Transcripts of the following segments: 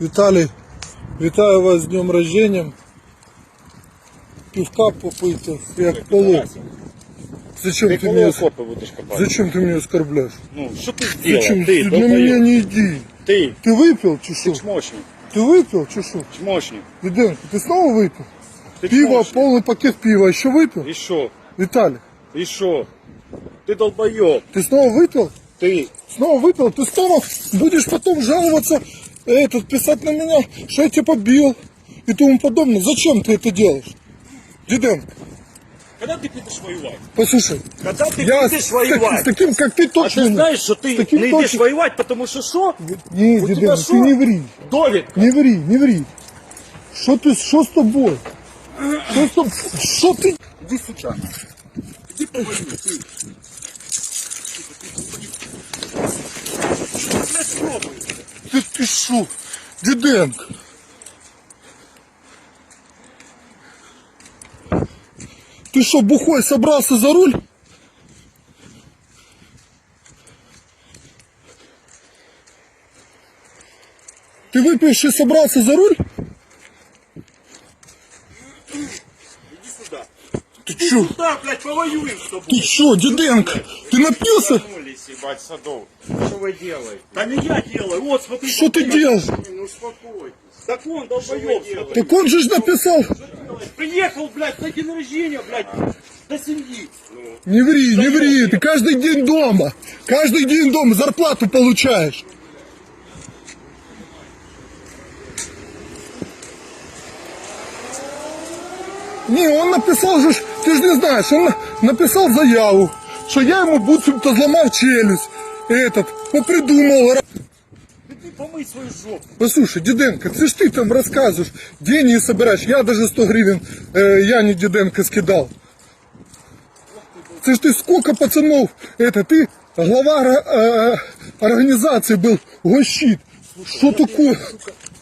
Віталій, вітаю вас з днем рождения. Пивка попити, як полу. Зачем Ты ты меня, окопы будешь копать. зачем ты меня оскорбляешь? Ну, что ты сделал? Зачем? Ты, на долбоёб. меня не иди. Ты, Ты выпил, чешу? чмошник, Ты выпил, чешу? чмошник. Виденко, ты снова выпил? Ты Пиво, чмошник. полный пакет пива, еще выпил? И шо? Виталий, И шо? Ты долбоёб. ты снова выпил? Ты, Снова выпил? Ты снова будешь потом жаловаться, этот писать на меня, что я тебя побил и тому подобное. Зачем ты это делаешь? Диденко. Когда ты будешь воевать? Послушай, Когда ты я будешь с, воевать? С таким, как ты точно... А ты знаешь, что ты не точно... воевать, потому что что? Не, У Диденко, ты не ври. Довидка. Не ври, не ври. Что ты, что с тобой? Что с тобой? Что ты? Иди сюда. Иди поводи, ты. Ты, ты, ты, ты, ты что, бухой собрался за руль? Ты выпивший собрался за руль? Иди сюда. Ты чё? Да, блядь, повоюем с тобой. Ты чё, Диденко? Ты напился? Ебать, садов. Что вы делаете? Да не я делаю. Вот, смотри. Что ты делаешь? Ну успокойтесь. Так он, долбоёб. Так он же ж написал. Приехал, блядь, на день рождения, блядь, до семьи. Не ври, не ври, ты каждый день дома. Каждый день дома зарплату получаешь. Не, он написал же, ж- ты же не знаешь, он на- написал заяву, что я ему буцімто зломав челюсть. Этот, попридумал. ра- Ты помыть свою жопу. Послушай, Диденко, ты ж ты там рассказываешь, деньги собираешь. Я даже 100 гривен э, Яне Диденко скидал. Ты ж ты сколько пацанов, это ты глава ора- э, организации был, гощит. Что такое?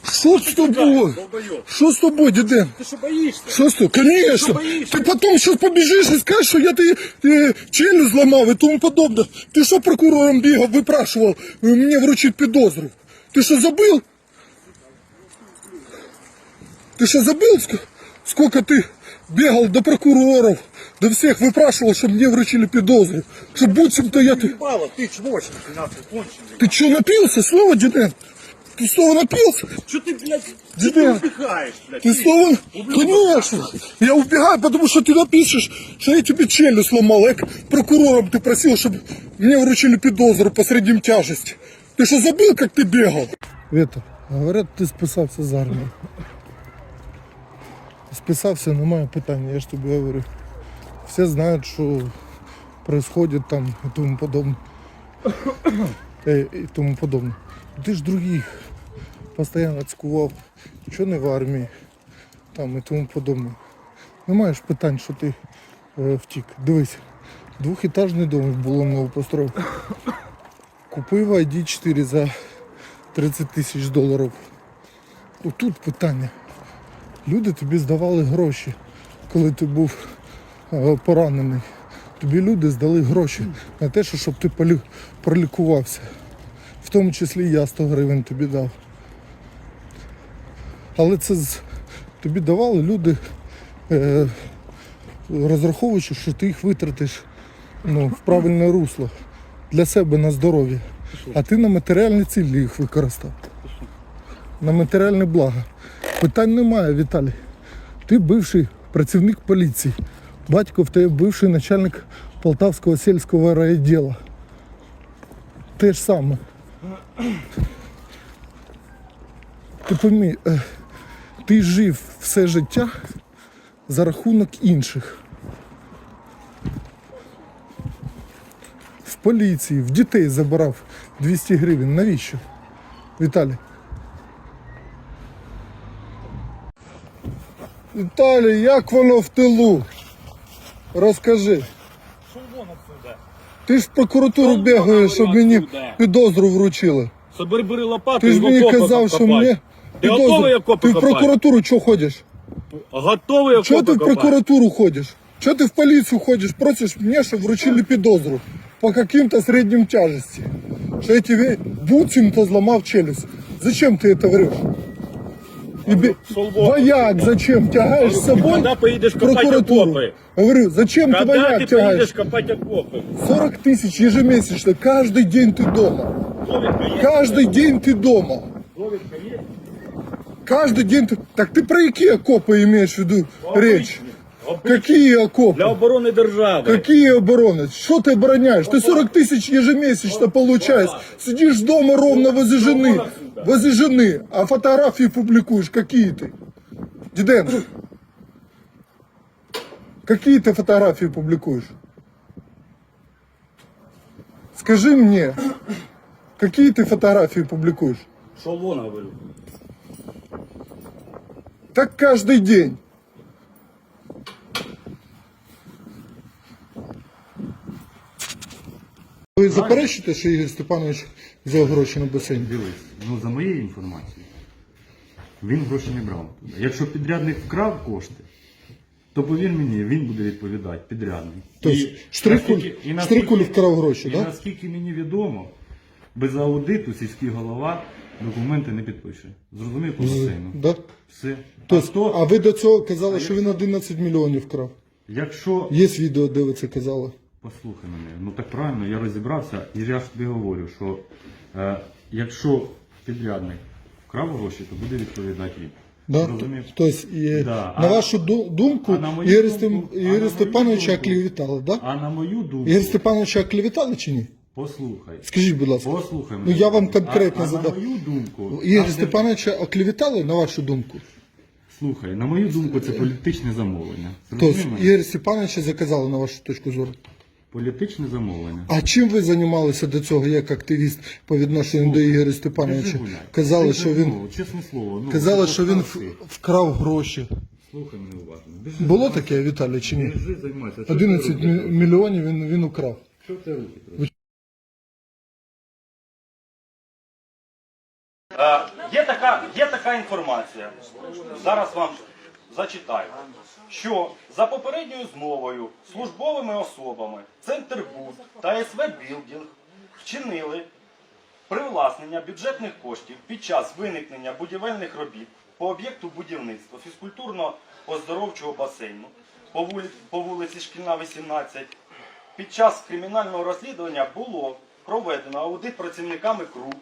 Что с тобой? долбоёб. Что с тобой, Диденко? Ты что боишься? Что с тобой? Конечно. Что боишься? Ты потом сейчас побежишь и скажешь, что я ты э, челюсть зломав и тому подобное. Ты что прокурором бегал, выпрашивал э, мне вручить підозру? Ты что забыл? Ты что забыл, ск- сколько ты бегал до прокуроров, до всех выпрашивал, чтобы мне вручили підозру? Что буцімто я ты... Ебало, ты чмошник, нахуй, конченый. Ты что, напился снова, Диден? Ты снова напился? Что ты, блядь, что ты Диден. убегаешь, блядь? Ты снова? Конечно. Я убегаю, потому что ты напишешь, что я тебе челюсть сломал. Я к прокурором ты просил, чтобы мне вручили підозру по средним тяжести. Ты что, забыл, как ты бегал? Это, говорят, ты списався з армії. Списався, немає питання, я ж тобі говорю. Всі знають, що происходит там і тому подобне. Е, і тому подобне. Ти ж других постійно цькував, що не в армії, там і тому подобне. Не маєш питань, що ти е, втік. Дивись, двохетажний дом в Булоново. Купив ID4 за 30 тисяч доларів. Отут питання. Люди тобі здавали гроші, коли ти був е, поранений. Тобі люди здали гроші на те, що щоб ти полі- пролікувався. Тому числі я 100 гривень тобі дав. Але це з- тобі давали люди, е, розраховуючи, що ти їх витратиш ну, в правильне русло для себе на здоров'я. А ти на матеріальні цілі їх використав. На матеріальне благо. Питань немає, Віталій. Ти бивший працівник поліції. Батько в тебе бивший начальник Полтавського сільського райвідділу. Те ж саме. Ти пойми, е, ти жив все життя за рахунок інших. В поліції, в дітей забирав 200 гривень. Навіщо? Віталій. Віталій, як воно в тилу? Розкажи. Ти ж в прокуратуру бігаєш, щоб мені підозру вручили. Собери бери лопату Ти і ж в мені окопи казав, що копай. мені Ти готовий підозру. окопи Ти в копати? прокуратуру чого ходиш? Готовий окопи Чого ти в копати? прокуратуру ходиш? Чого ти в поліцію ходиш, просиш мені, щоб вручили підозру по каким-то средним тяжести? Що я тебе буцімто зламав челюсть. Зачем ти це врешь? І бі... Вояк зачем тягаєш з собою Когда поедешь в копать прокуратуру? окопы? Говорю, зачем ты Когда вояк ты тягаешь? поедешь копать окопы? 40 тысяч ежемесячно, каждый день ты дома. Довідка є? Каждый день ты дома. Довідка є? Каждый день ты... Так ты про какие окопы имеешь в виду речь? Какие окопы? Для оборони держави. Какие обороны? Что ты обороняешь? Ты 40 тысяч ежемесячно получаешь. Сидишь дома ровно возле жены. Возле жены. А фотографии публикуешь. Какие ты? Диденко. Какие ты фотографии публикуешь? Скажи мне, какие ты фотографии публикуешь? Що вон говорю? Так каждый день. Заперечуєте, що Ігор Степанович взяв гроші на басейн? Дивись, ну за моєю інформацією, він гроші не брав. Якщо підрядник вкрав кошти, то повір мені, він буде відповідати, підрядник. Тобто Штрикуль, наскільки- і наскільки- Штрикуль вкрав гроші, І так? Наскільки мені відомо, без аудиту сільський голова документи не підпише. Зрозумів по басейну? Да? Все. Тобто, а то, а ви до цього казали, що він 11 мільйонів вкрав. якщо Є відео, де ви це казали. Послухай мене, ну так правильно, я розібрався, і я ж тобі говорю, що е, якщо підрядник вкрав гроші, то буде відповідати він. Да? Тобто, і, Да, на а- вашу ду- думку, а на мою Ігоря думку- а на Ігоря мою Степановича думку- оклеветали, да? А на мою думку, Ігор Степановича оклеветали чи ні? послухай. Скажіть, будь ласка. Послухай Ну я вам конкретно а, задав. А на мою думку, Ігоря там, де- Степановича оклеветали, на вашу думку? слухай, на мою думку, це політичне замовлення. Тобто Зрозумів мене? Ігоря Степановича заказали, на вашу точку зору. Політичне замовлення. А чим ви займалися до цього як активіст по відношенню до Ігоря Степановича? Казали, що він ну, чесне слово. Ну, казали, що він вкрав гроші. Слухай мене уважно. Біжи, Було займайся. таке, Віталій, чи ні? Біжи, займайся. Що 11 ти руки мільйонів він, він украв. Що ти руки трогаєш? Е, Є така, є така інформація. Зараз вам зачитаю. Що за попередньою змовою службовими особами Центр БУД та СВ Білдінг вчинили привласнення бюджетних коштів під час виникнення будівельних робіт по об'єкту будівництва фізкультурно-оздоровчого басейну по вулиці Шкільна, 18. Під час кримінального розслідування було проведено аудит працівниками КРУ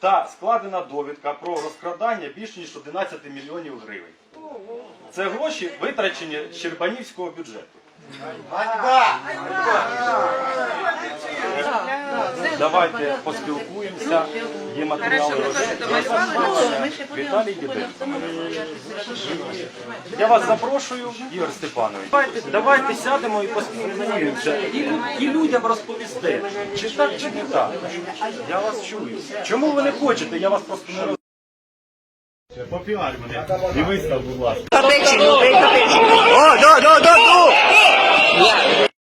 та складена довідка про розкрадання більш ніж 11 мільйонів гривень. Це гроші витрачені з Щербанівського бюджету. Давайте поспілкуємося. Є матеріали розслідування. Віталій Діденко. Я вас запрошую, Ігор Степанович. Давайте, давайте сядемо і поспілкуємося. І, і людям розповісте, чи так, чи не так. Я вас чую. Чому ви не хочете? Я вас просто не розумію. Попіар мене. І вистав, будь ласка. Копейчину, бей копейчину. О, до, до, до, до!